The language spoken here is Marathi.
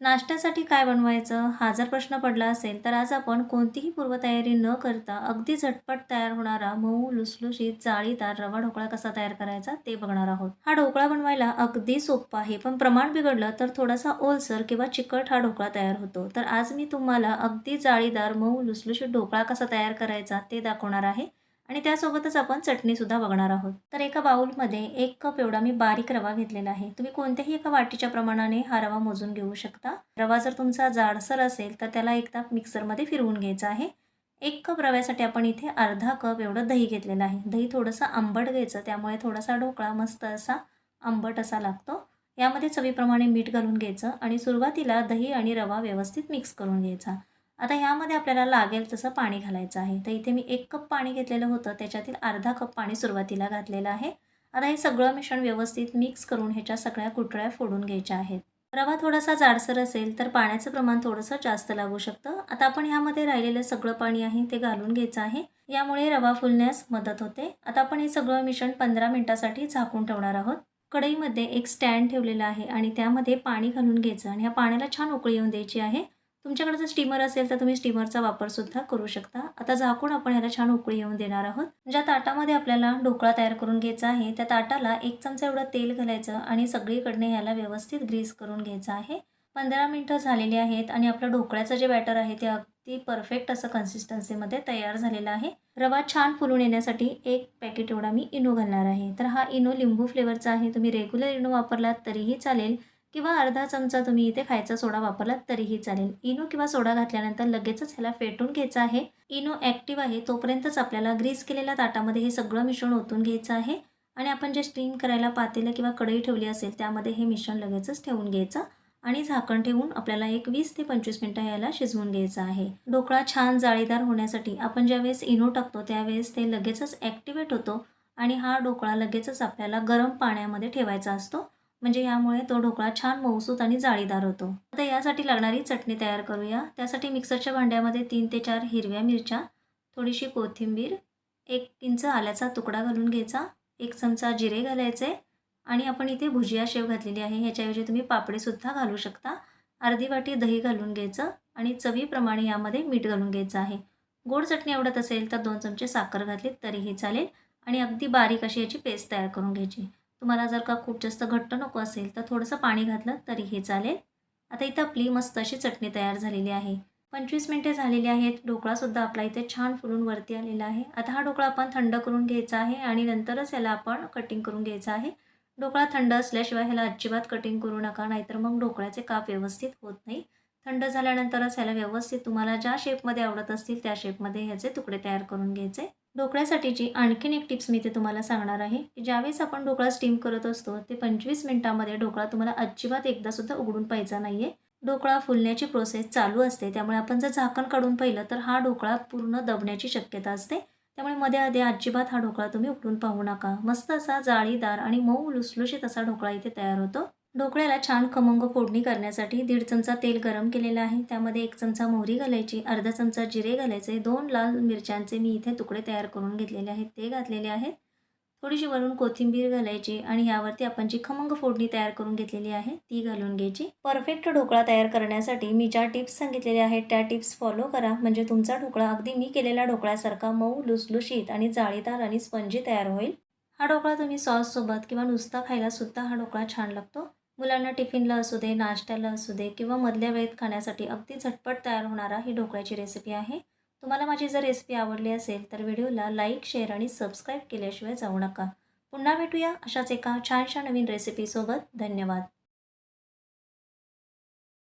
नाश्त्यासाठी काय बनवायचं? हा जर प्रश्न पडला असेल तर आज आपण कोणतीही पूर्वतयारी न करता अगदी झटपट तयार होणारा मऊ लुसलुशीत जाळीदार रवा ढोकळा कसा तयार करायचा ते बघणार आहोत. हा ढोकळा बनवायला अगदी सोपा आहे पण प्रमाण बिघडलं तर थोडासा ओलसर किंवा चिकट हा ढोकळा तयार होतो. तर आज मी तुम्हाला अगदी जाळीदार मऊ लुसलुशीत ढोकळा कसा तयार करायचा ते दाखवणार आहे. आणि त्यासोबतच आपण चटणीसुद्धा बघणार आहोत. तर एका बाउलमध्ये एक कप एवढा मी बारीक रवा घेतलेला आहे. तुम्ही कोणत्याही एका वाटीच्या प्रमाणाने हा रवा मोजून घेऊ शकता. रवा जर तुमचा जाडसर असेल तर त्याला एकदा मिक्सरमध्ये फिरवून घ्यायचा आहे. एक कप रव्यासाठी आपण इथे अर्धा कप एवढं दही घेतलेलं आहे. दही थोडंसं आंबट घ्यायचं त्यामुळे थोडासा ढोकळा मस्त असा आंबट असा लागतो. यामध्ये चवीप्रमाणे मीठ घालून घ्यायचं आणि सुरुवातीला दही आणि रवा व्यवस्थित मिक्स करून घ्यायचा. आता यामध्ये आपल्याला लागेल तसं पाणी घालायचं आहे. तर इथे मी एक कप पाणी घेतलेलं होतं. त्याच्यातील अर्धा कप पाणी सुरुवातीला घातलेलं आहे. आता हे सगळं मिश्रण व्यवस्थित मिक्स करून ह्याच्या सगळ्या कुटळ्या फोडून घ्यायच्या आहेत. रवा थोडासा जाडसर असेल तर पाण्याचं प्रमाण थोडंसं जास्त लागू शकतं. आता आपण ह्यामध्ये राहिलेलं सगळं पाणी आहे ते घालून घ्यायचं आहे. यामुळे रवा फुलण्यास मदत होते. आता आपण हे सगळं मिश्रण पंधरा मिनटासाठी झाकून ठेवणार आहोत. कढईमध्ये एक स्टँड ठेवलेला आहे आणि त्यामध्ये पाणी घालून घ्यायचं आणि ह्या पाण्याला छान उकळी येऊन द्यायची आहे. तुमच्याकडे जर स्टीमर असेल तर तुम्ही स्टीमरचा वापरसुद्धा करू शकता. आता झाकून आपण ह्याला छान उकळी येऊन देणार आहोत. ज्या ताटामध्ये आपल्याला ढोकळा तयार करून घ्यायचा आहे त्या ताटाला एक चमचा एवढं तेल घालायचं आणि सगळीकडने ह्याला व्यवस्थित ग्रीस करून घ्यायचं आहे. पंधरा मिनटं झालेली आहेत आणि आपलं ढोकळ्याचं जे बॅटर आहे ते अगदी परफेक्ट असं कन्सिस्टन्सीमध्ये तयार झालेलं आहे. रवा छान फुलून येण्यासाठी एक पॅकेट एवढा मी इनो घालणार आहे. तर हा इनो लिंबू फ्लेवरचा आहे. तुम्ही रेग्युलर इनो वापरलात तरीही चालेल. किंवा अर्धा चमचा तुम्ही इथे खायचा सोडा वापरलात तरीही चालेल. इनो किंवा सोडा घातल्यानंतर लगेचच ह्याला फेटून घ्यायचा आहे. इनो ॲक्टिव्ह आहे तोपर्यंतच आपल्याला ग्रीस केलेल्या ताटामध्ये हे सगळं मिश्रण ओतून घ्यायचं आहे. आणि आपण जे स्टीम करायला पातेलं किंवा कढई ठेवली असेल त्यामध्ये हे मिश्रण लगेचच ठेवून घ्यायचं आणि झाकण ठेवून आपल्याला एक वीस ते पंचवीस मिनटं याला शिजवून घ्यायचं आहे. ढोकळा छान जाळीदार होण्यासाठी आपण ज्यावेळेस इनो टाकतो त्यावेळेस ते लगेचच ॲक्टिवेट होतो आणि हा ढोकळा लगेचच आपल्याला गरम पाण्यामध्ये ठेवायचा असतो. म्हणजे यामुळे तो ढोकळा छान मऊसूत आणि जाळीदार होतो. आता यासाठी लागणारी चटणी तयार करूया. त्यासाठी मिक्सरच्या भांड्यामध्ये तीन ते चार हिरव्या मिरच्या थोडीशी कोथिंबीर एक इंच आल्याचा तुकडा घालून घ्यायचा एक चमचा जिरे घालायचे आणि आपण इथे भुजिया शेव घातलेली आहे. ह्याच्याऐवजी तुम्ही पापडीसुद्धा घालू शकता. अर्धी वाटी दही घालून घ्यायचं आणि चवीप्रमाणे यामध्ये मीठ घालून घ्यायचं आहे. गोड चटणी आवडत असेल तर दोन चमचे साखर घातली तरीही चालेल आणि अगदी बारीक अशी याची पेस्ट तयार करून घ्यायची. तुम्हाला जर का खूप जास्त घट्ट नको असेल तर थोडंसं पाणी घातलं तरी हे चालेल. आता इथं आपली मस्त अशी चटणी तयार झालेली आहे. पंचवीस मिनटे झालेली आहेत. ढोकळासुद्धा आपला इथे छान फुलून वरती आलेला आहे. आता हा ढोकळा आपण थंड करून घ्यायचा आहे आणि नंतरच याला आपण कटिंग करून घ्यायचा आहे. ढोकळा थंड असल्याशिवाय ह्याला अजिबात कटिंग करू नका नाहीतर मग ढोकळ्याचे काप व्यवस्थित होत नाही. थंड झाल्यानंतरच ह्याला व्यवस्थित तुम्हाला ज्या शेपमध्ये आवडत असतील त्या शेपमध्ये ह्याचे तुकडे तयार करून घ्यायचे. ढोकळ्यासाठीची आणखीन एक टिप्स मी ते तुम्हाला सांगणार आहे की ज्यावेळेस आपण ढोकळा स्टीम करत असतो ते पंचवीस मिनिटामध्ये ढोकळा तुम्हाला अजिबात एकदासुद्धा उघडून पाहिजे नाही आहे ढोकळा फुलण्याची प्रोसेस चालू असते त्यामुळे आपण जर झाकण काढून पाहिलं तर हा ढोकळा पूर्ण दबण्याची शक्यता असते. त्यामुळे मध्ये आधी अजिबात हा ढोकळा तुम्ही उघडून पाहू नका. मस्त असा जाळीदार आणि मऊ लुसलुशीत असा ढोकळा इथे तयार होतो. ढोकळ्याला छान खमंग फोडणी करण्यासाठी दीड चमचा तेल गरम केलेलं आहे. त्यामध्ये एक चमचा मोहरी घालायची अर्धा चमचा जिरे घालायचे दोन लाल मिरच्यांचे मी इथे तुकडे तयार करून घेतलेले आहेत. ते घातलेले आहेत. थोडीशी वरून कोथिंबीर घालायची आणि यावरती आपण जी खमंग फोडणी तयार करून घेतलेली आहे ती घालून घ्यायची. परफेक्ट ढोकळा तयार करण्यासाठी मी ज्या टिप्स सांगितलेल्या आहेत त्या टिप्स फॉलो करा. म्हणजे तुमचा ढोकळा अगदी मी केलेल्या ढोकळ्यासारखा मऊ लुसलुशीत आणि जाळीदार आणि स्पंजी तयार होईल. हा ढोकळा तुम्ही सॉससोबत किंवा नुसता खायलासुद्धा हा ढोकळा छान लागतो. मुलांना टिफिनला असू दे नाश्त्याला असू दे किंवा मधल्या वेळेत खाण्यासाठी अगदी झटपट तयार होणारा ही ढोकळ्याची रेसिपी आहे. तुम्हाला माझी जर रेसिपी आवडली असेल तर व्हिडिओला लाईक शेअर आणि सबस्क्राईब केल्याशिवाय जाऊ नका. पुन्हा भेटूया अशाच एका छानशा नवीन रेसिपीसोबत धन्यवाद.